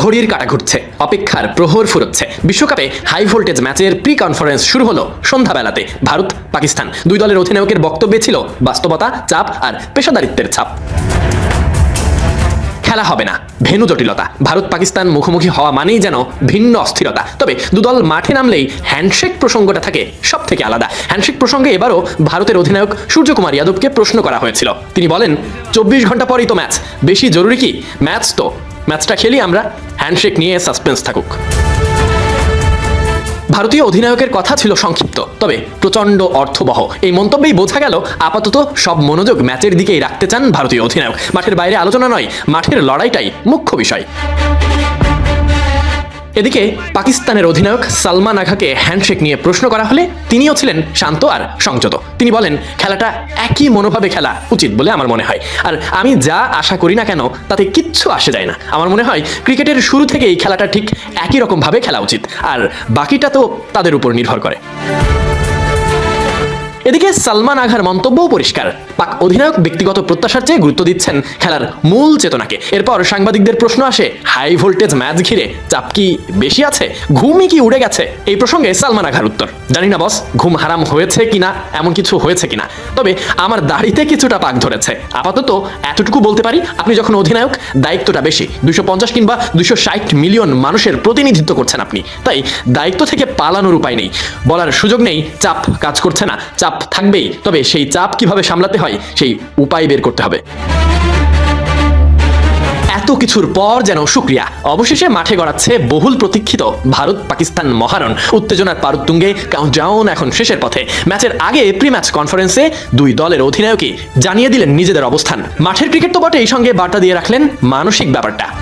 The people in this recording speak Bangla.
ঘড়ির কাটা ঘুরছে, অপেক্ষার প্রহর ফুরোচ্ছে। বিশ্বকাপে হাই ভোল্টেজ ম্যাচের প্রি কনফারেন্স শুরু হলো সন্ধ্যাবেলাতে। ভারত, পাকিস্তান দুই দলের অধিনায়কের বক্তব্যে ছিল বাস্তবতা, চাপ আর পেশাদারিত্বের ছাপ। খেলা হবে না, ভেনু জটিলতা। ভারত, পাকিস্তান মুখোমুখি হওয়া মানেই যেন ভিন্ন অস্থিরতা। তবে দুদল মাঠে নামলেই হ্যান্ডশেক প্রসঙ্গটা থাকে সব থেকে আলাদা। হ্যান্ডশেক প্রসঙ্গে এবারও ভারতের অধিনায়ক সূর্যকুমার যাদবকে প্রশ্ন করা হয়েছিল। তিনি বলেন, চব্বিশ ঘণ্টা পরেই তো ম্যাচ, বেশি জরুরি কি? ম্যাচ তো ম্যাচটা খেলি আমরা, হ্যান্ডশেক নিয়ে সাসপেন্স থাকুক। ভারতীয় অধিনায়কের কথা ছিল সংক্ষিপ্ত, তবে প্রচণ্ড অর্থবহ। এই মন্তব্যেই বোঝা গেল, আপাতত সব মনোযোগ ম্যাচের দিকেই রাখতে চান ভারতীয় অধিনায়ক। মাঠের বাইরে আলোচনা নয়, মাঠের লড়াইটাই মুখ্য বিষয়। এদিকে পাকিস্তানের অধিনায়ক সালমান আঘাকে হ্যান্ডশেক নিয়ে প্রশ্ন করা হলে তিনিও ছিলেন শান্ত আর সংযত। তিনি বলেন, খেলাটা একই মনোভাবে খেলা, উচিত বলে আমার মনে হয়। আর আমি যা আশা করি না কেন, তাতে কিচ্ছু আসে যায় না। আমার মনে হয়, ক্রিকেটের শুরু থেকেই খেলাটা ঠিক একই রকমভাবে খেলা উচিত। আর বাকিটা তো তাদের উপর নির্ভর করে। এদিকে সালমান আঘার মন্তব্যও পরিষ্কার। পাক অধিনায়ক ব্যক্তিগত প্রত্যাশার চেয়ে গুরুত্ব দিচ্ছেন খেলার মূল চেতনাকে। এরপর সাংবাদিকদের প্রশ্ন আসে, হাই ভোল্টেজ ম্যাচ ঘিরে চাপ কি বেশি আছে? ঘুমই কি উড়ে গেছে? এই প্রসঙ্গে সালমান আঘার উত্তর। জানি না বস ঘুম হারাম হয়েছে কিনা, এমন কিছু হয়েছে কিনা। তবে আমার দাড়িতে কিছুটা পাক ধরেছে। আপাতত এতটুকু বলতে পারি, আপনি যখন অধিনায়ক, দায়িত্বটা বেশি। দুশো পঞ্চাশ কিংবা দুশো ষাট মিলিয়ন মানুষের প্রতিনিধিত্ব করছেন আপনি। তাই দায়িত্ব থেকে পালানোর উপায় নেই। বলার সুযোগ নেই, চাপ কাজ করছে না। চাপ থাকবেই। তবে সেই চাপ কীভাবে সামলাতে হয়, সেই উপায় বের করতে হবে। এত কিছুর পর যেন সুক্রিয়া। অবশেষে মাঠে গড়াচ্ছে বহুল প্রতীক্ষিত ভারত পাকিস্তান মহারণ। উত্তেজনার পারুত্তুঙ্গে কাউন্টডাউন এখন শেষের পথে। ম্যাচের আগে প্রি ম্যাচ কনফারেন্সে দুই দলের অধিনায়কই জানিয়ে দিলেন নিজেদের অবস্থান। মাঠের ক্রিকেট তো বটে এই সঙ্গে বার্তা দিয়ে রাখলেন মানসিক ব্যাপারটা।